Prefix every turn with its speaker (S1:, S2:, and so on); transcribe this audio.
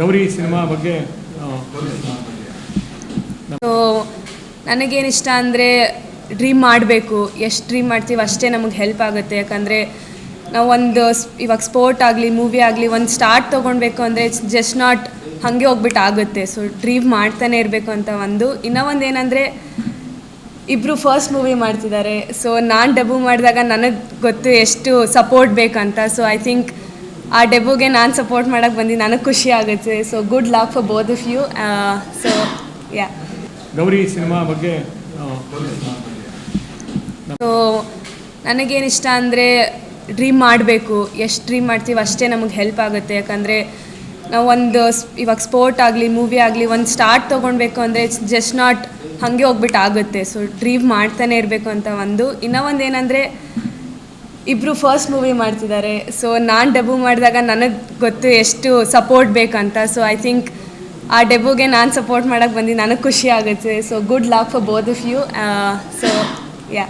S1: Gauri cinema ಬಗ್ಗೆ ಆ,
S2: so ನನಗೇನು ಇಷ್ಟ ಅಂದರೆ ಡ್ರೀಮ್ ಮಾಡಬೇಕು. ಎಷ್ಟು ಡ್ರೀಮ್ ಮಾಡ್ತೀವಿ ಅಷ್ಟೇ ನಮಗೆ ಹೆಲ್ಪ್ ಆಗುತ್ತೆ. ಯಾಕಂದರೆ ನಾವು ಒಂದು ಇವಾಗ ಸ್ಪೋರ್ಟ್ ಆಗಲಿ ಮೂವಿ ಆಗಲಿ ಒಂದು ಸ್ಟಾರ್ಟ್ ತೊಗೊಳ್ಬೇಕು ಅಂದರೆ ಇಟ್ಸ್ ಜಸ್ಟ್ ನಾಟ್ ಹಾಗೆ ಹೋಗ್ಬಿಟ್ಟು ಆಗುತ್ತೆ. ಸೊ ಡ್ರೀಮ್ ಮಾಡ್ತಾನೆ ಇರಬೇಕು ಅಂತ ಒಂದು. ಇನ್ನೂ ಒಂದು ಏನಂದರೆ ಇಬ್ಬರು ಫಸ್ಟ್ ಮೂವಿ ಮಾಡ್ತಿದ್ದಾರೆ ಸೊ ನಾನು ಡಬ್ಬು ಮಾಡಿದಾಗ ನನಗೆ ಗೊತ್ತು ಎಷ್ಟು ಸಪೋರ್ಟ್ ಬೇಕಂತ. ಸೊ ಐ ಥಿಂಕ್ ಆ ಡೆಬ್ಯೂಗೆ ನಾನು ಸಪೋರ್ಟ್ ಮಾಡೋಕ್ಕೆ ಬಂದು ನನಗೆ ಖುಷಿ ಆಗುತ್ತೆ. So good luck for both of you so yeah
S1: Gowri cinema ಬಗ್ಗೆ
S2: ಸೊ ನನಗೇನು ಇಷ್ಟ ಅಂದರೆ ಡ್ರೀಮ್ ಮಾಡಬೇಕು. ಎಷ್ಟು ಡ್ರೀಮ್ ಮಾಡ್ತೀವಿ ಅಷ್ಟೇ ನಮಗೆ ಹೆಲ್ಪ್ ಆಗುತ್ತೆ. ಯಾಕಂದರೆ ನಾವು ಒಂದು ಇವಾಗ ಸ್ಪೋರ್ಟ್ ಆಗಲಿ ಮೂವಿ ಆಗಲಿ ಒಂದು ಸ್ಟಾರ್ಟ್ ತೊಗೊಳ್ಬೇಕು ಅಂದರೆ ಇಟ್ಸ್ ಜಸ್ಟ್ ನಾಟ್ ಹಾಗೆ ಹೋಗ್ಬಿಟ್ಟು ಆಗುತ್ತೆ. ಸೊ ಡ್ರೀಮ್ ಮಾಡ್ತಾನೆ ಇರಬೇಕು ಅಂತ ಒಂದು. ಇನ್ನೂ ಒಂದು ಏನಂದರೆ ಇಬ್ಬರು ಫಸ್ಟ್ ಮೂವಿ ಮಾಡ್ತಿದ್ದಾರೆ. ಸೊ ನಾನು ಡೆಬು ಮಾಡಿದಾಗ ನನಗೆ ಗೊತ್ತು ಎಷ್ಟು ಸಪೋರ್ಟ್ ಬೇಕಂತ. ಸೊ ಐ ಥಿಂಕ್ ಆ ಡೆಬುಗೆ ನಾನು ಸಪೋರ್ಟ್ ಮಾಡೋಕ್ಕೆ ಬಂದು, ನನಗೆ ಖುಷಿ ಆಗುತ್ತೆ. So good luck for both of you so yeah